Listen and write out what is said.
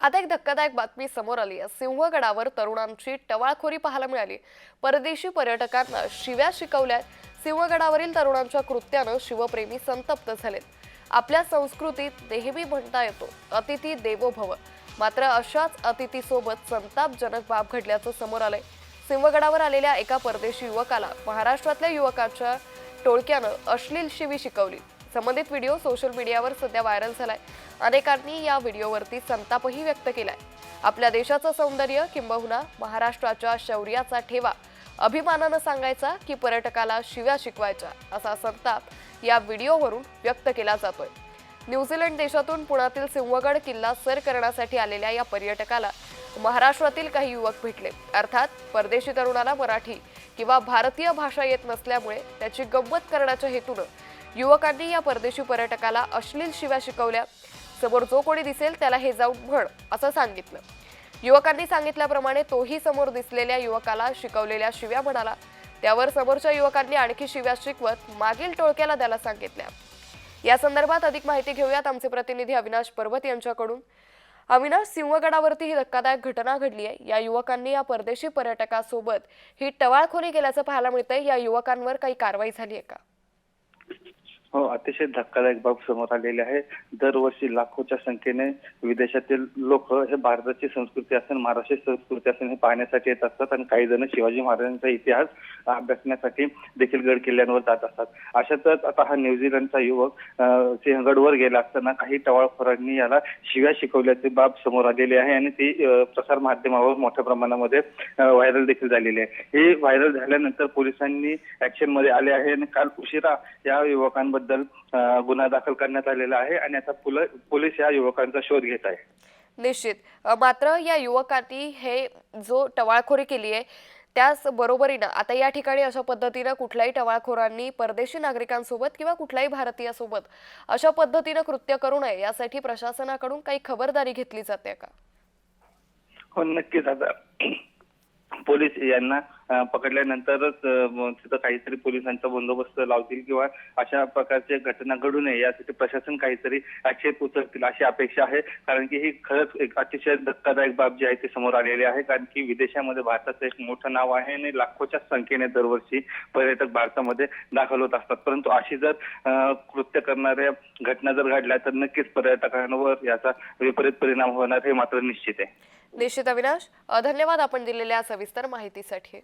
आता एक धक्कादायक बातमी समोर आली आहे. सिंहगडावर तरुणांची टवाळखोरी पाहायला मिळाली. परदेशी पर्यटकांना शिव्या शिकवल्यात. सिंहगडावरील तरुणांच्या कृत्यानं शिवप्रेमी संतप्त झालेत. आपल्या संस्कृतीत नेहमी म्हणता येतो अतिथी देवो भव. मात्र अशाच अतिथीसोबत संतापजनक बाब घडल्याचं समोर आलंय. सिंहगडावर आलेल्या एका परदेशी युवकाला महाराष्ट्रातल्या युवकाच्या टोळक्यानं अश्लील शिवी शिकवली. संबंधित व्हिडिओ सोशल मीडियावर सध्या व्हायरल झालाय. अनेकांनी या व्हिडिओवरती संतापही व्यक्त केलाय. आपल्या देशाचं सौंदर्य किंबहुना महाराष्ट्राच्या शौर्याचा ठेवा अभिमानानं सांगायचा की पर्यटकाला शिव्या शिकवायच्या असा संताप या व्हिडिओवरून व्यक्त केला जातोय. न्यूझीलंड देशातून पुण्यातील सिंहगड किल्ला सर करण्यासाठी आलेल्या या पर्यटकाला महाराष्ट्रातील काही युवक भेटले. अर्थात परदेशी तरुणाला मराठी किंवा भारतीय भाषा येत नसल्यामुळे त्याची गंमत करण्याच्या हेतूनं युवकांनी या परदेशी पर्यटकाला अश्लील शिव्या शिकवल्या. समोर जो कोणी दिसेल त्याला हे जाऊन म्हण असं सांगितलं. युवकांनी सांगितल्याप्रमाणे तोही समोर दिसलेल्या युवकाला शिकवलेल्या शिव्या म्हणाला. त्यावर समोरच्या युवकांनी आणखी शिव्या शिकवत मागील टोळक्याला द्यायला सांगितल्या. या संदर्भात अधिक माहिती घेऊयात आमचे प्रतिनिधी अविनाश पर्वत यांच्याकडून. अविनाश सिंहगडावरती ही धक्कादायक घटना घडली आहे. या युवकांनी या परदेशी पर्यटकासोबत ही टवाळखोरी केल्याचं पाहायला मिळतंय. या युवकांवर काही कारवाई झाली आहे का? हो अतिशय धक्कादायक बाब समोर आलेली आहे. दरवर्षी लाखोच्या संख्येने विदेशातील लोक हे भारताची संस्कृती असेल महाराष्ट्र संस्कृती असेल हे पाहण्यासाठी येत असतात आणि काही जण शिवाजी महाराजांचा इतिहास अभ्यासण्यासाठी देखील गड किल्ल्यांवर जात असतात. अशातच आता हा न्यूझीलंडचा युवक सिंहगडवर गेला असताना काही टवाळखोरांनी याला शिव्या शिकवल्याची बाब समोर आलेली आहे आणि ती प्रसार माध्यमावर मोठ्या प्रमाणामध्ये व्हायरल देखील झालेली आहे. ही व्हायरल झाल्यानंतर पोलिसांनी ऍक्शनमध्ये आले आहे आणि काल उशिरा या युवकांबद्दल अं, गुन्हा दाखल करण्यात आलेला आहे आणि आता पुल- पोलीस या युवकांचा शोध घेत आहे. निश्चित. मात्र या युवकांनी हे जो टवाळखोरी केली आहे त्याच बरोबरीनं आता या ठिकाणी अशा पद्धतीनं कुठल्याही टवाळखोरांनी परदेशी नागरिकांसोबत किंवा कुठल्याही भारतीयासोबत अशा पद्धतीनं कृत्य करू नये यासाठी प्रशासनाकडून काही खबरदारी घेतली जाते का? हो नक्कीच. आता पोलीस यांना पकडल्यानंतरच तिथं काहीतरी पोलिसांचा बंदोबस्त लावतील किंवा अशा प्रकारच्या घटना घडू नये यासाठी प्रशासन काहीतरी आक्षेप उचलतील अशी अपेक्षा आहे. कारण की ही खरंच एक अतिशय धक्कादायक बाब जी आहे ती समोर आलेली आहे. कारण की विदेशामध्ये भारताचं एक मोठं नाव आहे आणि लाखोच्या संख्येने दरवर्षी पर्यटक भारतामध्ये दाखल होत असतात. परंतु अशी जर कृत्य करणाऱ्या घटना जर घडल्या तर नक्कीच पर्यटकांवर याचा विपरीत परिणाम होणार हे मात्र निश्चित आहे. निश्चित अविनाश धन्यवाद आपण दिलेल्या सविस्तर माहितीसाठी.